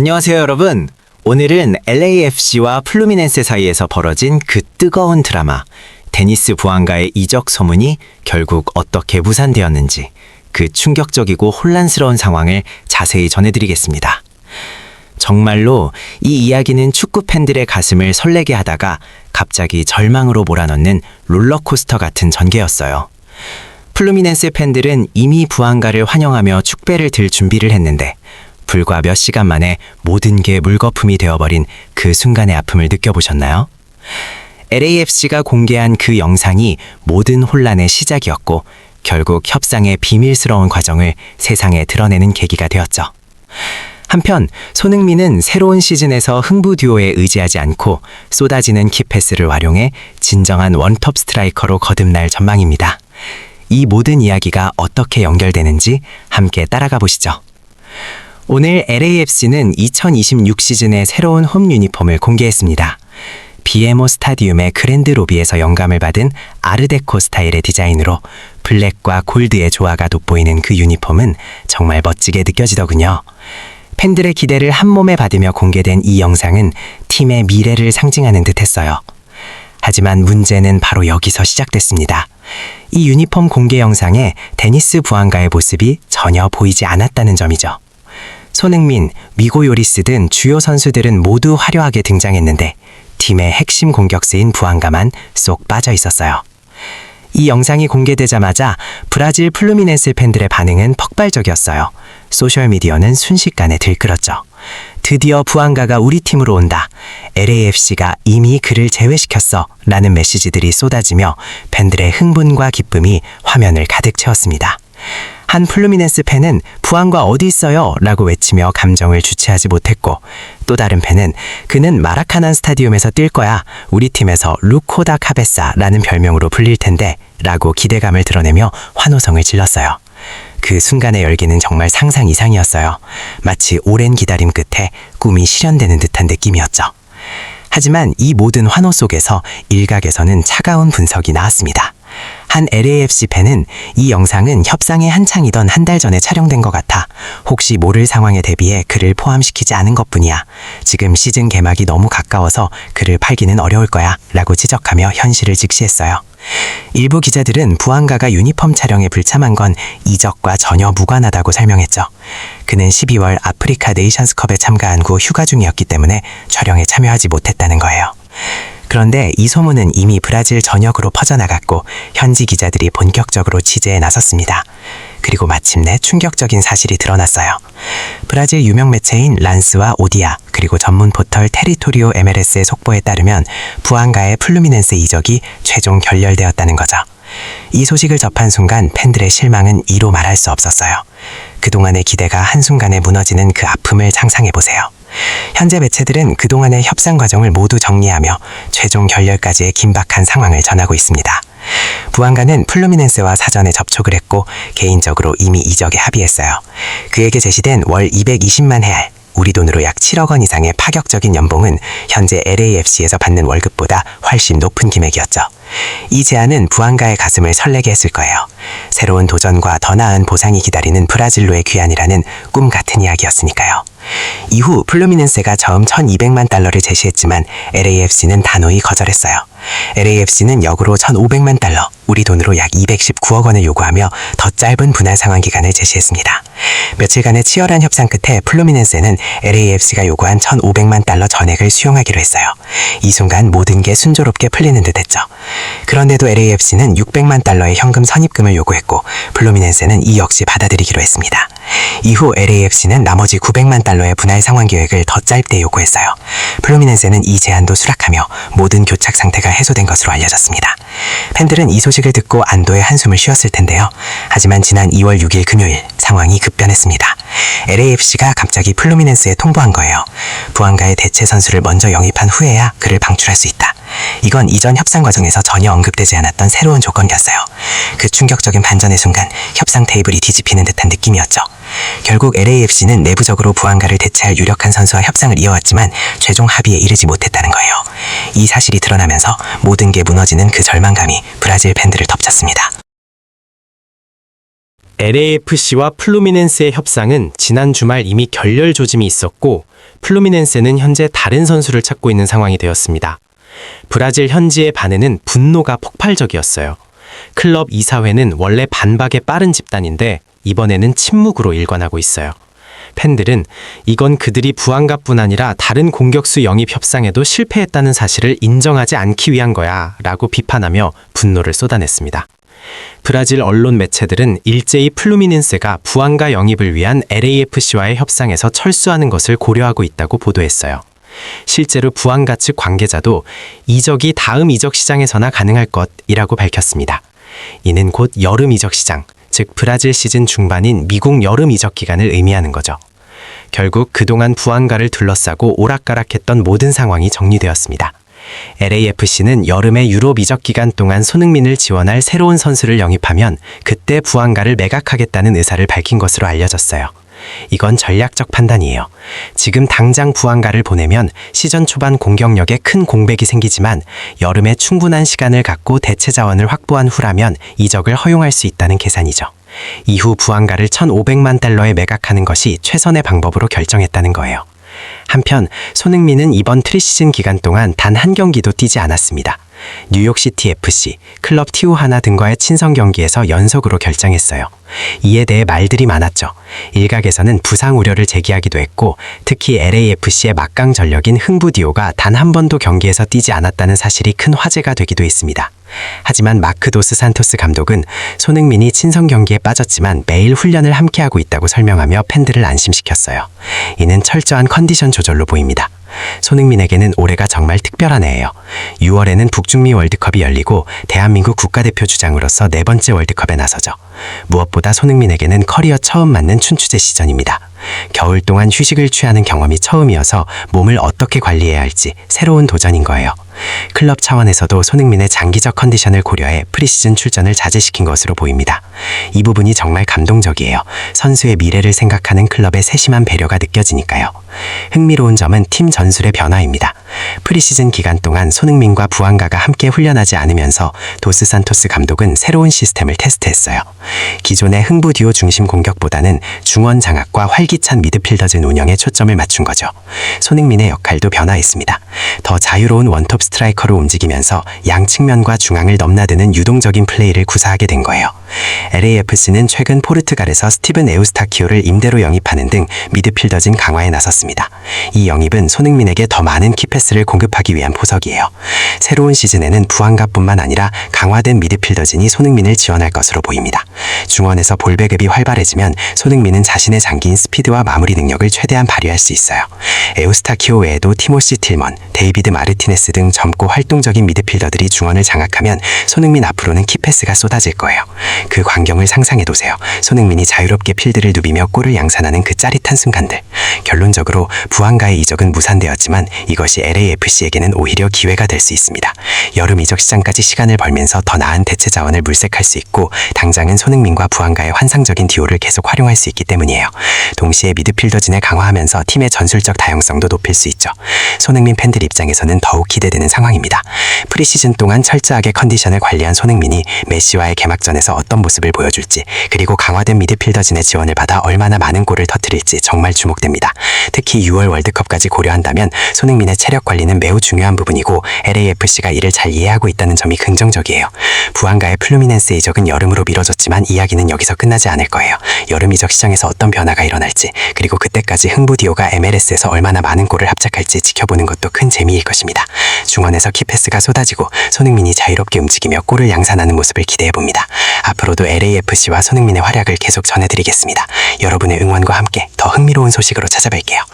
안녕하세요, 여러분. 오늘은 LAFC와 플루미넨세 사이에서 벌어진 그 뜨거운 드라마, 데니스 부안가의 이적 소문이 결국 어떻게 무산되었는지 그 충격적이고 혼란스러운 상황을 자세히 전해드리겠습니다. 정말로 이 이야기는 축구 팬들의 가슴을 설레게 하다가 갑자기 절망으로 몰아넣는 롤러코스터 같은 전개였어요. 플루미넨스 팬들은 이미 부안가를 환영하며 축배를 들 준비를 했는데 불과 몇 시간 만에 모든 게 물거품이 되어버린 그 순간의 아픔을 느껴보셨나요? LAFC가 공개한 그 영상이 모든 혼란의 시작이었고 결국 협상의 비밀스러운 과정을 세상에 드러내는 계기가 되었죠. 한편 손흥민은 새로운 시즌에서 흥부 듀오에 의지하지 않고 쏟아지는 키패스를 활용해 진정한 원톱 스트라이커로 거듭날 전망입니다. 이 모든 이야기가 어떻게 연결되는지 함께 따라가 보시죠. 오늘 LAFC는 2026 시즌의 새로운 홈 유니폼을 공개했습니다. 비에모 스타디움의 그랜드 로비에서 영감을 받은 아르데코 스타일의 디자인으로 블랙과 골드의 조화가 돋보이는 그 유니폼은 정말 멋지게 느껴지더군요. 팬들의 기대를 한 몸에 받으며 공개된 이 영상은 팀의 미래를 상징하는 듯 했어요. 하지만 문제는 바로 여기서 시작됐습니다. 이 유니폼 공개 영상에 데니스 부안가의 모습이 전혀 보이지 않았다는 점이죠. 손흥민, 미고 요리스 등 주요 선수들은 모두 화려하게 등장했는데 팀의 핵심 공격수인 부안가만 쏙 빠져 있었어요. 이 영상이 공개되자마자 브라질 플루미넨스 팬들의 반응은 폭발적이었어요. 소셜미디어는 순식간에 들끓었죠. 드디어 부안가가 우리 팀으로 온다. LAFC가 이미 그를 제외시켰어. 라는 메시지들이 쏟아지며 팬들의 흥분과 기쁨이 화면을 가득 채웠습니다. 한 플루미넨스 팬은 부안과 어디 있어요? 라고 외치며 감정을 주체하지 못했고 또 다른 팬은 그는 마라카난 스타디움에서 뛸 거야. 우리 팀에서 루코다 카베사라는 별명으로 불릴 텐데 라고 기대감을 드러내며 환호성을 질렀어요. 그 순간의 열기는 정말 상상 이상이었어요. 마치 오랜 기다림 끝에 꿈이 실현되는 듯한 느낌이었죠. 하지만 이 모든 환호 속에서 일각에서는 차가운 분석이 나왔습니다. 한 LAFC 팬은 이 영상은 협상에 한창이던 한 달 전에 촬영된 것 같아 혹시 모를 상황에 대비해 그를 포함시키지 않은 것 뿐이야. 지금 시즌 개막이 너무 가까워서 그를 팔기는 어려울 거야. 라고 지적하며 현실을 직시했어요. 일부 기자들은 부안가가 유니폼 촬영에 불참한 건 이적과 전혀 무관하다고 설명했죠. 그는 12월 아프리카 네이션스컵에 참가한 후 휴가 중이었기 때문에 촬영에 참여하지 못했다는 거예요. 그런데 이 소문은 이미 브라질 전역으로 퍼져나갔고 현지 기자들이 본격적으로 취재에 나섰습니다. 그리고 마침내 충격적인 사실이 드러났어요. 브라질 유명 매체인 란스와 오디아 그리고 전문 포털 테리토리오 MLS의 속보에 따르면 부안가의 플루미넨스 이적이 최종 결렬되었다는 거죠. 이 소식을 접한 순간 팬들의 실망은 이로 말할 수 없었어요. 그동안의 기대가 한순간에 무너지는 그 아픔을 상상해 보세요. 현재 매체들은 그동안의 협상 과정을 모두 정리하며 최종 결렬까지의 긴박한 상황을 전하고 있습니다. 부안가는 플루미넨스와 사전에 접촉을 했고 개인적으로 이미 이적에 합의했어요. 그에게 제시된 월 220만 헤알, 우리 돈으로 약 7억 원 이상의 파격적인 연봉은 현재 LAFC에서 받는 월급보다 훨씬 높은 금액이었죠. 이 제안은 부안가의 가슴을 설레게 했을 거예요. 새로운 도전과 더 나은 보상이 기다리는 브라질로의 귀환이라는 꿈 같은 이야기였으니까요. 이후 플루미넨세가 처음 1200만 달러를 제시했지만 LAFC는 단호히 거절했어요. LAFC는 역으로 1500만 달러, 우리 돈으로 약 219억 원을 요구하며 더 짧은 분할 상환 기간을 제시했습니다. 며칠간의 치열한 협상 끝에 플루미넨세는 LAFC가 요구한 1,500만 달러 전액을 수용하기로 했어요. 이 순간 모든 게 순조롭게 풀리는 듯했죠. 그런데도 LAFC는 600만 달러의 현금 선입금을 요구했고 플루미넨세는 이 역시 받아들이기로 했습니다. 이후 LAFC는 나머지 900만 달러의 분할 상환 계획을 더 짧게 요구했어요. 플루미넨세는 이 제안도 수락하며 모든 교착 상태가 해소된 것으로 알려졌습니다. 팬들은 이 소식을 듣고 안도의 한숨을 쉬었을 텐데요. 하지만 지난 2월 6일 금요일 상황이 급변했습니다. LAFC가 갑자기 플루미넨스에 통보한 거예요. 부안가의 대체 선수를 먼저 영입한 후에야 그를 방출할 수 있다. 이건 이전 협상 과정에서 전혀 언급되지 않았던 새로운 조건이었어요. 그 충격적인 반전의 순간 협상 테이블이 뒤집히는 듯한 느낌이었죠. 결국 LAFC는 내부적으로 부안가를 대체할 유력한 선수와 협상을 이어왔지만 최종 합의에 이르지 못했다는 거예요. 이 사실이 드러나면서 모든 게 무너지는 그 절망감이 브라질 팬들을 덮쳤습니다. LAFC와 플루미넨스의 협상은 지난 주말 이미 결렬 조짐이 있었고 플루미넨스는 현재 다른 선수를 찾고 있는 상황이 되었습니다. 브라질 현지의 반응은 분노가 폭발적이었어요. 클럽 이사회는 원래 반박에 빠른 집단인데 이번에는 침묵으로 일관하고 있어요. 팬들은 이건 그들이 부안가뿐 아니라 다른 공격수 영입 협상에도 실패했다는 사실을 인정하지 않기 위한 거야 라고 비판하며 분노를 쏟아냈습니다. 브라질 언론 매체들은 일제히 플루미넨세가 부안가 영입을 위한 LAFC와의 협상에서 철수하는 것을 고려하고 있다고 보도했어요. 실제로 부안가 측 관계자도 이적이 다음 이적 시장에서나 가능할 것이라고 밝혔습니다. 이는 곧 여름 이적 시장, 즉 브라질 시즌 중반인 미국 여름 이적 기간을 의미하는 거죠. 결국 그동안 부안가를 둘러싸고 오락가락했던 모든 상황이 정리되었습니다. LAFC는 여름에 유럽 이적 기간 동안 손흥민을 지원할 새로운 선수를 영입하면 그때 부안가를 매각하겠다는 의사를 밝힌 것으로 알려졌어요. 이건 전략적 판단이에요. 지금 당장 부안가를 보내면 시즌 초반 공격력에 큰 공백이 생기지만 여름에 충분한 시간을 갖고 대체 자원을 확보한 후라면 이적을 허용할 수 있다는 계산이죠. 이후 부안가를 1,500만 달러에 매각하는 것이 최선의 방법으로 결정했다는 거예요. 한편 손흥민은 이번 트리시즌 기간 동안 단 한 경기도 뛰지 않았습니다. 뉴욕시티 FC, 클럽 티우하나 등과의 친선 경기에서 연속으로 결장했어요. 이에 대해 말들이 많았죠. 일각에서는 부상 우려를 제기하기도 했고 특히 LAFC의 막강 전력인 흥부디오가 단 한 번도 경기에서 뛰지 않았다는 사실이 큰 화제가 되기도 했습니다. 하지만 마크 도스 산토스 감독은 손흥민이 친선 경기에 빠졌지만 매일 훈련을 함께하고 있다고 설명하며 팬들을 안심시켰어요. 이는 철저한 컨디션 조절로 보입니다. 손흥민에게는 올해가 정말 특별한 해예요. 6월에는 북중미 월드컵이 열리고 대한민국 국가대표 주장으로서 네 번째 월드컵에 나서죠. 무엇보다 손흥민에게는 커리어 처음 맞는 춘추제 시전입니다. 겨울 동안 휴식을 취하는 경험이 처음이어서 몸을 어떻게 관리해야 할지 새로운 도전인 거예요. 클럽 차원에서도 손흥민의 장기적 컨디션을 고려해 프리시즌 출전을 자제시킨 것으로 보입니다. 이 부분이 정말 감동적이에요. 선수의 미래를 생각하는 클럽의 세심한 배려가 느껴지니까요. 흥미로운 점은 팀 전술의 변화입니다. 프리시즌 기간 동안 손흥민과 부안가가 함께 훈련하지 않으면서 도스 산토스 감독은 새로운 시스템을 테스트했어요. 기존의 흥부 듀오 중심 공격보다는 중원 장악과 활기찬 미드필더진 운영에 초점을 맞춘 거죠. 손흥민의 역할도 변화했습니다. 더 자유로운 원톱 스트라이커로 움직이면서 양 측면과 중앙을 넘나드는 유동적인 플레이를 구사하게 된 거예요. LAFC는 최근 포르투갈에서 스티븐 에우스타키오를 임대로 영입하는 등 미드필더진 강화에 나섰습니다. 이 영입은 손흥민에게 더 많은 키패스를 공급하기 위한 포석이에요. 새로운 시즌에는 부안가뿐만 아니라 강화된 미드필더진이 손흥민을 지원할 것으로 보입니다. 중원에서 볼 배급이 활발해지면 손흥민은 자신의 장기인 스피드와 마무리 능력을 최대한 발휘할 수 있어요. 에우스타키오 외에도 티모시 틸먼, 데이비드 마르티네스 등 젊고 활동적인 미드필더들이 중원을 장악하면 손흥민 앞으로는 키패스가 쏟아질 거예요. 그 광경을 상상해 보세요. 손흥민이 자유롭게 필드를 누비며 골을 양산하는 그 짜릿한 순간들. 결론적으로 부안가의 이적은 무산되었지만 이것이 LAFC에게는 오히려 기회가 될 수 있습니다. 여름 이적 시장까지 시간을 벌면서 더 나은 대체 자원을 물색할 수 있고 당장은 손흥민과 부안가의 환상적인 듀오를 계속 활용할 수 있기 때문이에요. 동시에 미드필더진을 강화하면서 팀의 전술적 다양성도 높일 수 있죠. 손흥민 팬들 입장에서는 더욱 기대되는 상황입니다. 프리시즌 동안 철저하게 컨디션을 관리한 손흥민이 메시와의 개막전에서 어떤 모습을 보여줄지 그리고 강화된 미드필더진의 지원을 받아 얼마나 많은 골을 터뜨릴지 정말 주목됩니다. 특히 6월 월드컵까지 고려한다면 손흥민의 체력 관리는 매우 중요한 부분이고 LAFC가 이를 잘 이해하고 있다는 점이 긍정적이에요. 부안가의 플루미넨스 이적은 여름으로 미뤄졌지만 이야기는 여기서 끝나지 않을 거예요. 여름 이적 시장에서 어떤 변화가 일어날지 그리고 그때까지 흥부디오가 MLS에서 얼마나 많은 골을 합작할지 지켜보는 것도 큰 재미일 것입니다. 중원에서 키패스가 쏟아지고 손흥민이 자유롭게 움직이며 골을 양산하는 모습을 기대해 봅니다. 앞으로도 LAFC와 손흥민의 활약을 계속 전해드리겠습니다. 여러분의 응원과 함께 더 흥미로운 소식으로 찾아뵐게요.